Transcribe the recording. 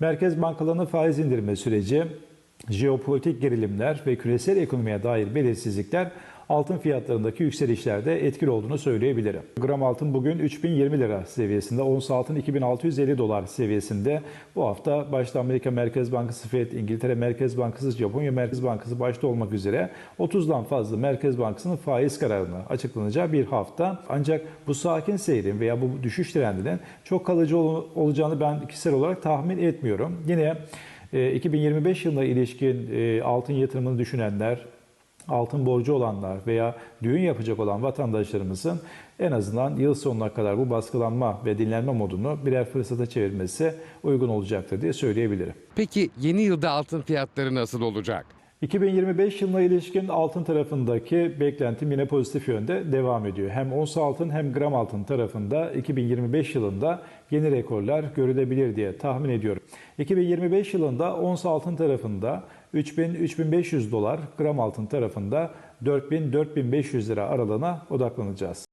Merkez bankalarının faiz indirme süreci, jeopolitik gerilimler ve küresel ekonomiye dair belirsizlikler altın fiyatlarındaki yükselişlerde etkili olduğunu söyleyebilirim. Gram altın bugün 3020 lira seviyesinde, ons altın 2650 dolar seviyesinde. Bu hafta başta Amerika Merkez Bankası FED, İngiltere Merkez Bankası, Japonya Merkez Bankası başta olmak üzere 30'dan fazla Merkez Bankası'nın faiz kararını açıklanacağı bir hafta. Ancak bu sakin seyrin veya bu düşüş trendinin çok kalıcı ol- olacağını ben kişisel olarak tahmin etmiyorum. Yine 2025 yılına ilişkin e, altın yatırımını düşünenler, altın borcu olanlar veya düğün yapacak olan vatandaşlarımızın en azından yıl sonuna kadar bu baskılanma ve dinlenme modunu birer fırsata çevirmesi uygun olacaktır diye söyleyebilirim. Peki yeni yılda altın fiyatları nasıl olacak? 2025 yılına ilişkin altın tarafındaki beklentim yine pozitif yönde devam ediyor. Hem ons altın hem gram altın tarafında 2025 yılında yeni rekorlar görülebilir diye tahmin ediyorum. 2025 yılında ons altın tarafında 3000-3500 dolar, gram altın tarafında 4000-4500 lira aralığına odaklanacağız.